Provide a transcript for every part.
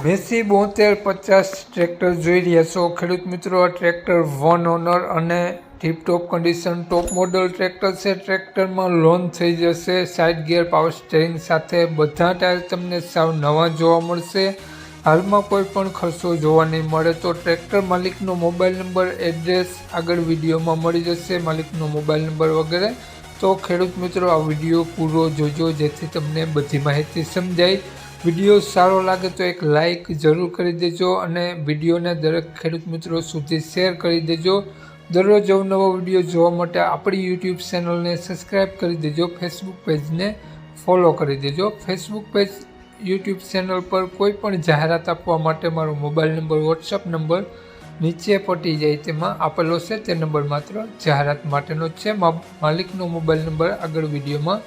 Massey બોતેર પચાસ tractor જોઈ રહ્યા છો. ખેડૂત મિત્રો, આ ટ્રેક્ટર વન ઓનર અને tiptop condition top model tractor છે. ટ્રેક્ટરમાં લોન થઈ જશે. સાઇડ ગિયર પાવર સ્ટેરિંગ સાથે બધા ટાયર તમને સાવ નવા જોવા મળશે. હાલમાં કોઈ પણ ખર્ચો જોવા નહીં મળે તો ટ્રેક્ટર માલિકનો મોબાઈલ નંબર એડ્રેસ આગળ વિડીયોમાં મળી જશે. માલિકનો મોબાઈલ નંબર વગેરે. તો ખેડૂત મિત્રો, આ વીડિયો પૂરો જોજો જેથી તમને બધી માહિતી સમજાય. વીડિયો સારો લાગે તો એક લાઈક જરૂર કરી દેજો અને વિડીયોને દરેક ખેડૂત મિત્રો સુધી શેર કરી દેજો. દરરોજ અવનવો વીડિયો જોવા માટે આપણી યુટ્યુબ ચેનલને સબસ્ક્રાઈબ કરી દેજો. ફેસબુક પેજને ફોલો કરી દેજો. ફેસબુક પેજ યુટ્યુબ ચેનલ પર કોઈ પણ જાહેરાત આપવા માટે મારો મોબાઈલ નંબર વોટ્સઅપ નંબર નીચે પટી જાય તેમાં આપેલો છે. તે નંબર માત્ર જાહેરાત માટેનો છે. માલિકનો મોબાઈલ નંબર આગળ વિડીયોમાં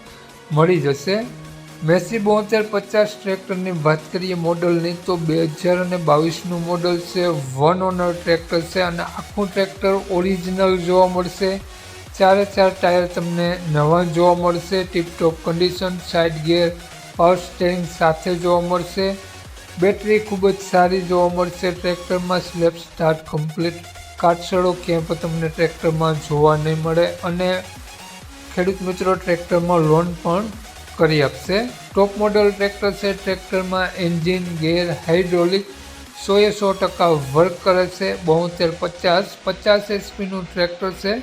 મળી જશે. મેસી બોતેર પચાસ ટ્રેક્ટરની વાત કરીએ મોડલની, તો બે હજાર અને બાવીસનું મોડલ છે, વન ઓનર ટ્રેક્ટર છે અને આખું ટ્રેક્ટર ઓરિજિનલ જોવા મળશે. ચારે ચાર ટાયર તમને નવા જોવા મળશે, tiptop condition, side gear, power steering સાથે જોવા મળશે. બેટરી ખૂબ જ સારી જોવા મળશે ટ્રેક્ટરમાં સ્લેપ સ્ટાર્ટ કમ્પ્લીટ. કાટસળો ક્યાંય પણ તમને ટ્રેક્ટરમાં જોવા નહીં મળે. અને ખેડૂત મિત્રો, ટ્રેક્ટરમાં લોન પણ કરી આપશે. ટોપ મોડલ ટ્રેક્ટર છે. ટ્રેક્ટરમાં એન્જિન ગેર હાઇડ્રોલિક સોએ સો ટકા વર્ક કરે છે. બોતેર, પચાસ. પચાસ એચપીનું ટ્રેક્ટર છે.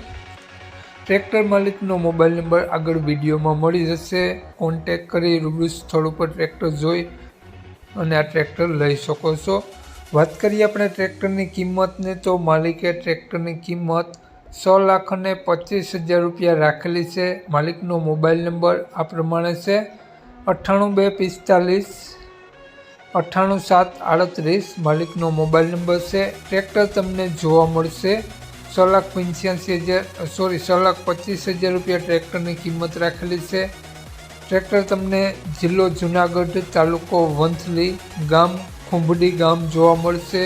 ટ્રેક્ટર માલિકનો મોબાઈલ નંબર આગળ વિડીયોમાં મળી જશે. કોન્ટેક કરી રૂબરૂ સ્થળ ઉપર ટ્રેક્ટર જોઈ અને આ ટ્રેક્ટર લઈ શકો છો. વાત કરીએ આપણે ટ્રેક્ટરની કિંમતને, તો માલિકે ટ્રેક્ટરની કિંમત સો લાખ અને પચીસ હજાર રૂપિયા રાખેલી છે. માલિકનો મોબાઈલ નંબર આ પ્રમાણે છે. અઠ્ઠાણું બે પિસ્તાલીસ, અઠ્ઠાણું સાત આડત્રીસ. માલિકનો મોબાઈલ નંબર છે. ટ્રેક્ટર તમને જોવા મળશે. છ લાખ પંચ્યાસી હજાર સોરી છ લાખ પચીસ હજાર રૂપિયા ટ્રેક્ટરની કિંમત રાખેલી છે. ટ્રેક્ટર તમને જિલ્લો જુનાગઢ તાલુકો વંથલી ગામ, ખુંભડી ગામ જોવા મળશે.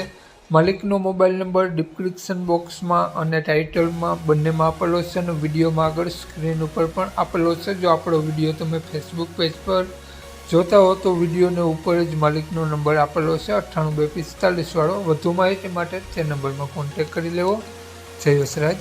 માલિકનો મોબાઈલ નંબર ડિસ્ક્રિપ્શન બોક્સમાં અને ટાઇટલમાં બંનેમાં આપેલો છે અને વિડીયોમાં આગળ સ્ક્રીન ઉપર પણ આપેલો છે. જો આપણો વીડિયો તમે ફેસબુક પેજ પર જોતા હો તો વિડીયોને ઉપર જ માલિકનો નંબર આપેલો છે. અઠ્ઠાણું બે પિસ્તાલીસવાળો વધુ માહિતી માટે તે નંબરમાં કોન્ટેક કરી લેવો. જય વસરાજ